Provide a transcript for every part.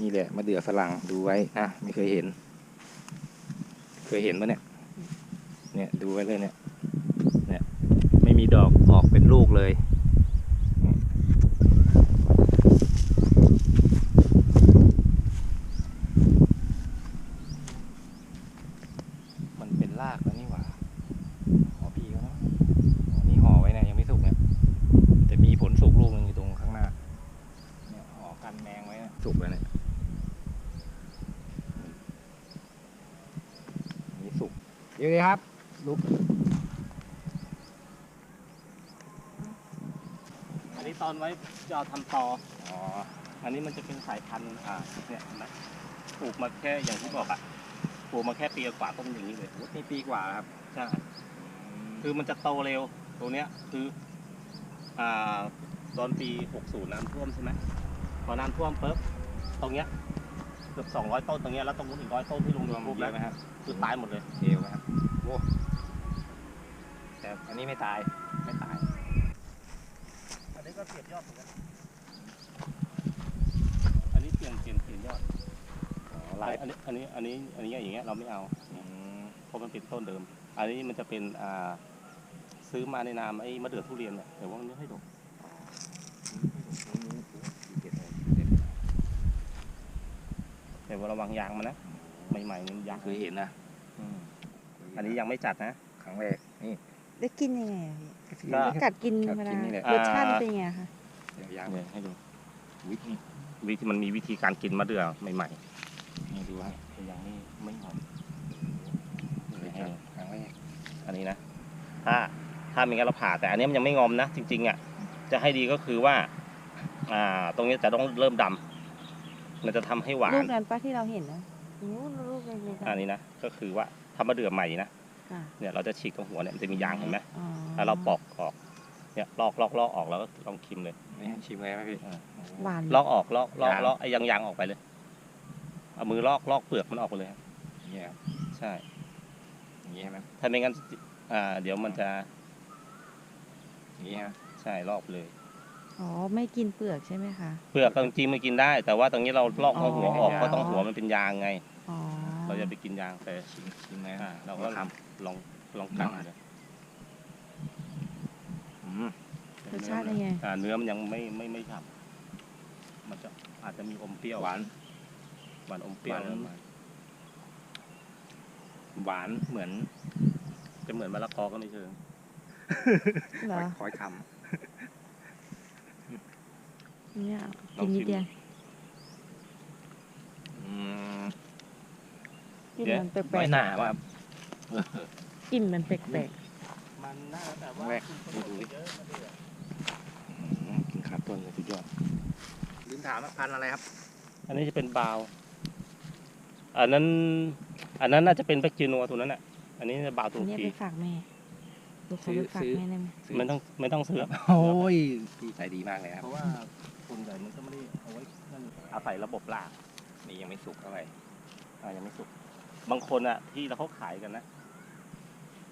นี่แหละมะเดื่อฝรั่งดูไว้นะไม่เคยเห็น เคยเห็นปะเนี่ย เนี่ยดูไว้เลยเนี่ย เนี่ยไม่มีดอกออกเป็นลูกเลย มันเป็นรากแล้วนี่หว่าห่อพี่เขาเนาะอ๋อนี่ห่อไว้เนี่ยยังไม่สุกเนี่ยแต่มีผลสุกลูกหนึงอยู่ตรงข้างหน้า เนี่ยห่อกันแมงไว้นะสุกแล้วเนี่ยนี่สุก เดี๋ยวดีครับ ลุก อันนี้ตอนไว้จะเอาทำต่ออ๋อ อันนี้มันจะเป็นสายพันธุ์อ่าเนี่ยเห็นไหมปลูกมาแค่อย่างที่บอกอะปลูกมาแค่ปีกว่าต้นอย่างนี้เลยนี่ปีกว่าแล้วครับใช่คือมันจะโตเร็วตัวเนี้ยคืออ่าตอนปี 60 น้ำท่วมใช่ไหมพอน้ำท่วมปุ๊บตรงเนี้ยเกือบ200 ต้นตรงเนี้ยแล้วตรงนู้นอีกร้อยต้นที่ลงรวมรูปเยแล้วอะไหมครับ คือตายหมดเลยเอวนะครับโอ้แต่อันนี้ไม่ตายไม่ตาย อันนี้ก็เปลี่ยนยอดเหมือนกันอันนี้เปลี่ยนเปลี่ยนเปลี่ยนยอดอ๋อลายอันนี้อันนี้อันนี้อันนี้อย่างเงี้ยเราไม่เอาอืมเพราะมันเป็นต้นเดิม อันนี้มันจะเป็นอ่าซื้อมาในนามไอ้มะเดื่อทุเรียนเนี่ยแต่ว่ามันไม่ให้ดกแต่ว่าระวังยางมันนะ ใหม่ๆนี่ยางเคยเห็นนะอืมอันนี้ยังไม่จัดนะครั้งแรกนี่ได้กินยังไงอะพี่ก็ กัดกินกัดเวกิลานนี่แหละ รสชาติมันเป็นยังไงคะเดี๋ยวยางเนี่ยให้ดูวิธีวิธีมันมีวิธีการกินมะเดื่อใหม่นี่ดูให้ๆแต่ยังไม่ไม่หอมเคยจับครั้งแรกอันนี้นะถ้าถ้ามีงั้นเราผ่าแต่อันนี้มันยังไม่งอมนะจริงๆอะจะให้ดีก็คือว่า อ่า ตรงนี้จะต้องเริ่มดำมันจะทำให้หวาลูนกนั้นปะที่เราเห็นนะนู้นลูกเล็กๆ อันอะนี้นะก็คือว่าถ้ามะเดื่อใหม่นะค่ะเนี่ยเราจะฉีกตรงหัวเนี่ยมันจะมียางเห็นไหมอ๋อแล้วเราปอกออกเนี่ยลอกลอกลอกออกแล้วก็ลองชิมเลยนี่ให้ชิมเลยไหมพี่อ่าหวานลอกออกลอกลอกยางลอกไอ้ยางยางออกไปเลยเอามือลอกลอกเปลือกมันออกไปเลยครับอย่างเงี้ยครับใช่อย่างเงี้ยใช่ไหมถ้าไม่งั้นอ่า เดี๋ยวมันจะอย่างเงี้ยฮะใช่ลอกไปเลยอ๋อไม่กินเปลือกใช่ไหมคะเปลือกจริงๆมันกินได้ แต่ว่าตรงนี้เราลอกตรงหัวออกอ๋อเพราะตรงหัวมันเป็นยางไงอ๋อ เราจะไปกินยางแต่ชิมชิมเลยอ่านะเราก็ทลองลองกัดเลยำอืมรสชาติเป็นไง อ่าเนื้อมันยังไม่ไม่ไม่ฉ่ำมันจะอาจจะมีอมเปรี้ยวหวาน หวานอมเปรี้ยวหวาน ประมาณหวานเหมือนจะเหมือนมะละกอก็ไม่เชิงเหรอคอยทเนี่ยลองกินนิดชิม เดียวำอืม กลินเดี๋ยวมันแปลไม่กหนาว่าๆกลินมันแปลกมันน่าแต่ว่าว่าแรกดูดูดิกินขาต้นเลยสุดยอดลืมถามว่าพันธุ์อะไรครับ อันนี้จะเป็นบาว อันนั้น อันนั้นน่าจะเป็นแบคจีนัวตัวนั้นอะ อันนี้บาวๆตุอัรนนี้กีไปฝากแม่ลูกเขาไปฝากซื้อแม่ได้ไหมไม่ต้องไม่ต้องซื้อโอ้ยพี่ใจดีมากเลยครับเพราะว่าส่วนใหญ่มันก็ไม่ได้เอาไว้นั่นอาศัยระบบรากนี่ยังไม่สุกเท่าไหร่อ่ายังไม่สุก บางคนอะ ที่เราเขาขายกันนะ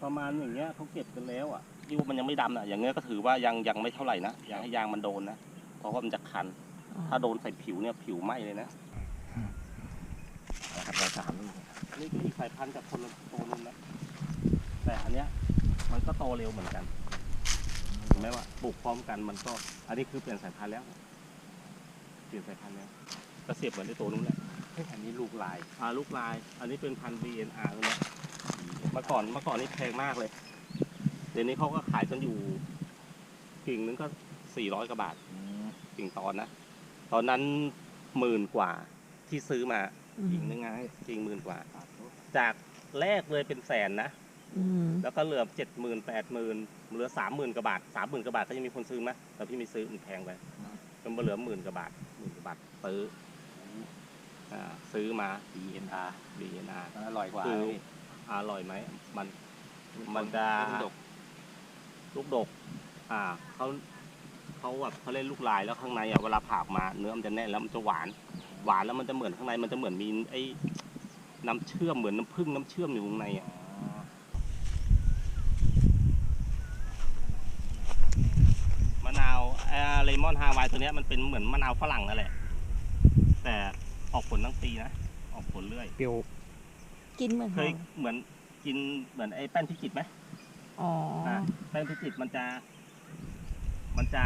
ประมาณอย่างเงี้ยเขาเก็บกันแล้วอะที่ว่ามันยังไม่ดำอะอย่างเงี้ยก็ถือว่ายังยังไม่เท่าไหร่นะยังให้ยางมันโดนนะเพราะว่ามันจะคันอ๋อถ้าโดนใส่ผิวเนี่ยผิวไหม้เลยนะนะครับเราสามลูกอันนี้ก็อีกสายพันธุ์จากคนละตัวนึงนะแต่อันเนี้ย มันก็โตเร็วเหมือนกันเห็นไหมว่าปลูกพร้อมกันมันก็ อันนี้คือเปลี่ยนสายพันธุ์แล้ว เปลี่ยนสายพันธุ์แล้ว ก็เสียบเหมือนในตัวนู้นแหละ เฮ้ยอันนี้ลูกลายอ่าลูกลาย อันนี้เป็นพันธุ์ BNR ตัวเนี้ยเมื่อก่อนเมื่อก่อนนี่แพงมากเลย เดี๋ยวนี้เขาก็ขายกันอยู่กิ่งนึงก็สี่ร้อยกว่าบาทอืมกิ่งตอนนะ ตอนนั้นหมื่นกว่าที่ซื้อมาอืมกิ่งนึงไงกิ่งหมื่นกว่า จากแรกเลยเป็นแสนนะอืมแล้วก็เหลือเจ็ดหมื่นแปดหมื่นเหลือสามหมื่นกว่าบาทสามหมื่นกว่าบาทก็ยังมีคนซื้อไหมแต่พี่ไม่ซื้อมันแพงไปจนมาเหลือหมื่นกว่าบาทหมื่นกว่าบาทซื้ออ่า ซื้อมา BNR BNR มันอร่อยกว่าคือพี่อร่อยไหมมันมันจะลูกดกลูกดก อ่าเขาเขาแบบเขาเล่นลูกลายแล้วข้างในอะเวลาผ่าออกมาเนื้อมันจะแน่นแล้วมันจะหวาน หวานแล้วมันจะเหมือนข้างในมันจะเหมือนมีไอ้น้ำเชื่อมเหมือนน้ำผึ้งน้ำเชื่อมอยู่ข้างในอะอ๋อมะนาวเลมอนฮาวายตัวเนี้ยมันเป็นเหมือนมะนาวฝรั่งนั่นแหละแต่ ออกผลทั้งปีนะ ออกผลเรื่อย เปรี้ยวกินเหมือนเคหอยมเหมือนกินเหมือนไอ้แป้นพิจิตรไหมอ๋อออะแป้นพิจิตรมันจะ มันจะ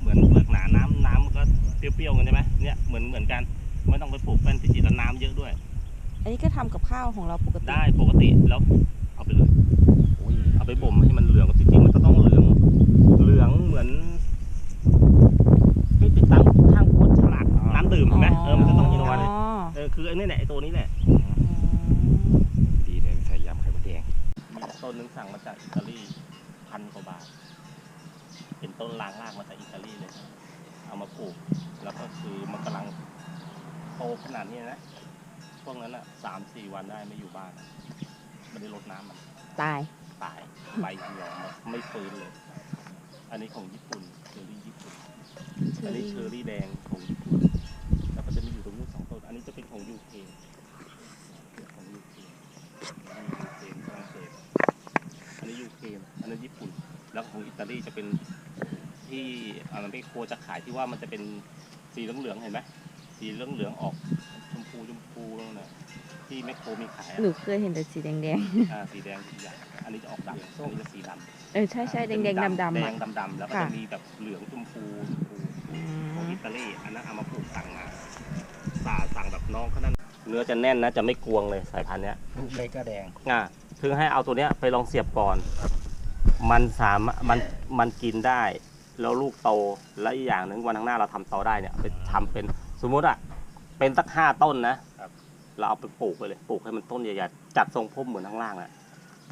เหมือนเปลือกหนาน้ำน้ำมันก็เปรี้ยวๆกันใช่ไหมเนี่ยเหมือนเหมือนกันไม่ต้องไปปลูกแป้นพิจิตรแล้วน้ำเยอะด้วย อันนี้ก็ทำกับข้าวของเราปกติได้ปกติแล้วเอาไปเลยอุ้ยเอาไปบ่มให้ มาจากอิตาลีพันกว่าบาท เป็นต้นล้างรากมาจากอิตาลีเลย เอามาปลูก แล้วก็คือมันกำลังโตขนาดนี้นะพวกนั้นอะสามสี่วันได้ไม่อยู่บ้านไม่ได้รดน้ำมัน ตาย ตายใบเหี่ยวหมดไม่ฟื้นเลย อันนี้ของญี่ปุ่นเชอร์รี่ญี่ปุ่น อันนี้เชอร์รี่แดงของญี่ปุ่น แล้วก็จะมีอยู่ตรงนู้นสองต้น อันนี้จะเป็นของยูเคของยูเคยูเคฝรั่งเศสอั นนี้ยูเคอันนี้ญี่ปุ่น แล้วของอิตาลีจะเป็นที่อันนั้นเป็นโคจะขายที่ว่ามันจะเป็นสีเหลืองๆเห็นไหมสีเหลืองๆออกชมพูชมพูนั่นน่ะที่แมคโครมีขายอะหนูเคยเห็นแต่สีแดงอ่าสีแดงสีอย่างอันนี้จะออกดำอันนี้จะสีดำๆ เออใช่ใช่แดงแดงดำดำแดอะ งดำๆแล้วก็ค่ะ จะมีแบบเหลืองชมพูชมพู อืของมอิตาลีอันนั้นเอามาปลูกสั่งมาสาสั่งแบบน้องเขานั่นเนื้อจะแน่นนะจะไม่กวงเลยสายพันธุ์เนี้ยลูกเล็กก็แดงอ่า คือให้เอาตัวเนี้ยไปลองเสียบก่อน มันสามารถมันมันกินได้ แล้วลูกโตและอีกอย่างหนึ่งวันข้างหน้าเราทำต่อได้เนี่ยไปทำเป็นสมมุติอะเป็นสักห้าต้นนะครับ เราเอาไปปลูกไปเลยปลูกให้มันต้นใหญ่ๆจัดทรงพุ่มเหมือนข้างล่างอะ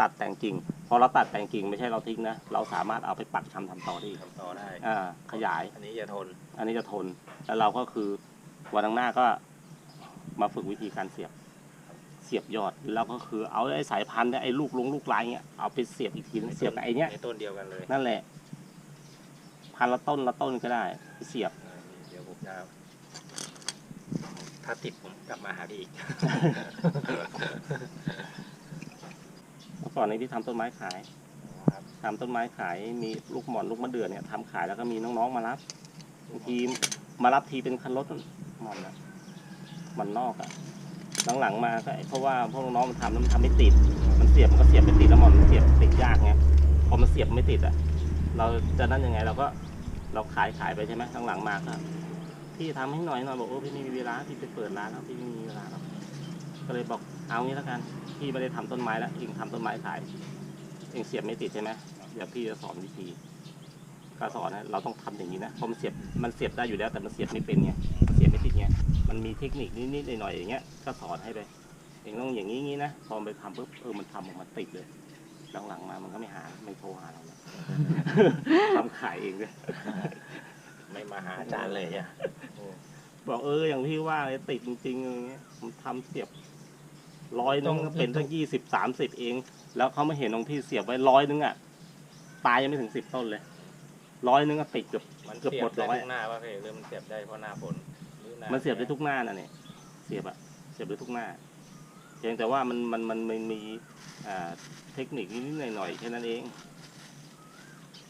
ตัดแต่งกิ่งพอเราตัดแต่งกิ่งไม่ใช่เราทิ้งนะเราสามารถเอาไปปักชำทำต่อได้อีกทำต่อได้ อ่าขยาย อันนี้จะทน อันนี้จะทนแล้วเราก็คือวันข้างหน้าก็มาฝึกวิธีการเสียบ เสียบยอดแล้วก็คือเอาไอ้สายพันธุ์เนี่ยไอ้ลูกลงลูกลายเงี้ยเอาไปเสียบอีกทีนึงเสียบกับไอ้เนี้ยในต้นเดียวกันเลยนั่นแหละ พันละต้นละต้นก็ได้ไปเสียบอ่านี่เดี๋ยวผมจะถ้าติดผมกลับมาหาพี่อีก เมื่อก่อนในที่ทำต้นไม้ขายครับ ทำต้นไม้ขายมีลูกหมอนลูกมะเดื่อเนี่ยทำขายแล้วก็มีน้องๆมารับบางทีมารับทีเป็นคันรถหมอนอะหมอนนอกอะ หลังๆมาก็เพราะว่าพวกน้องมันทำแล้วมันทำไม่ติด มันเสียบมันก็เสียบไม่ติดแล้วหมอนมันเสียบติดยากไงพอมันเสียบไม่ติดอะ เราจะนั่นยังไงเราก็เราขายขายไปใช่ไหมหลังๆมาก็พี่ทำให้หน่อยหน่อยบอกโอ้พี่ไม่มีเวลาพี่ไปเปิดร้านแล้วพี่ไม่มีเวลาหรอกก็เลยบอกเอางี้แล้วกันพี่ไม่ได้ทำต้นไม้แล้วเองทำต้นไม้ขายเองเสียบไม่ติดใช่ไหมเดี๋ยวพี่จะสอนวิธีการสอนนะเราต้องทำอย่างนี้นะพราะมันเสียบมันเสียบได้อยู่แล้วแต่มันเสียบไม่เป็นไงเสียบไม่ติดไง มันมีเทคนิคนิดๆหน่อยๆอย่างเงี้ยก็สอนให้ไปเองต้องอย่างนี้งี้นะพอไปทำปุ๊บเออมันทำออกมาติดเลยหลังๆมามันก็ไม่หาไม่โทรหาเราแล้วทำขายเองเลยไม่มาหาอาจารย์เลยอะบอกเอออย่างที่ว่าเลยติดจริงๆอย่างเงี้ยผมทำเสียบร้อยนึงก็เป็นตั้งยี่สิบสามสิบเอง แล้วเขาไม่เห็นตรงที่เสียบไว้ร้อยนึงอะตายยังไม่ถึงสิบต้นเลยร้อยนึงก็ติดเกือบมันเกือบเสียหมบดได้ร้อยทุกหน้าป่ะพี่หรือมันเสียบได้เพราะหน้าฝนหรือหา มันเสียบได้ทุกหน้าน่ะเนี่ยเสียบอะเสียบได้ทุกหน้าเพียงแต่ว่ามันมันมันมันมีอ่าเทคนิคนิดๆหน่อยๆแค่นั้นเอง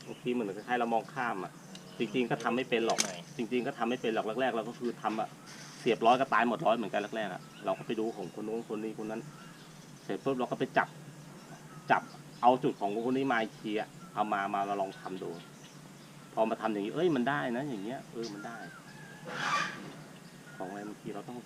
บางทีเหมือนคล้ายๆเรามองข้ามอะจริง ๆ ก็ทำไม่เป็นหรอกหน่อยจริง ๆ ก็ทำไม่เป็นหรอกแรกๆเราก็คือทำอะเสียบร้อยก็ตายหมดร้อยเหมือนกันแรกๆอะเราก็ไปดูของคนนู้นคนนี้คนนั้น เสร็จปุ๊บเราก็ไปจับ จับเอาจุดของคนนี้มาอีกทีอะเอามามามาลองทำดู พอมาทำอย่างนี้ เอ้ยมันได้นะ อย่างเงี้ยเออมันได้ ของอะไรบางทีเราต้อง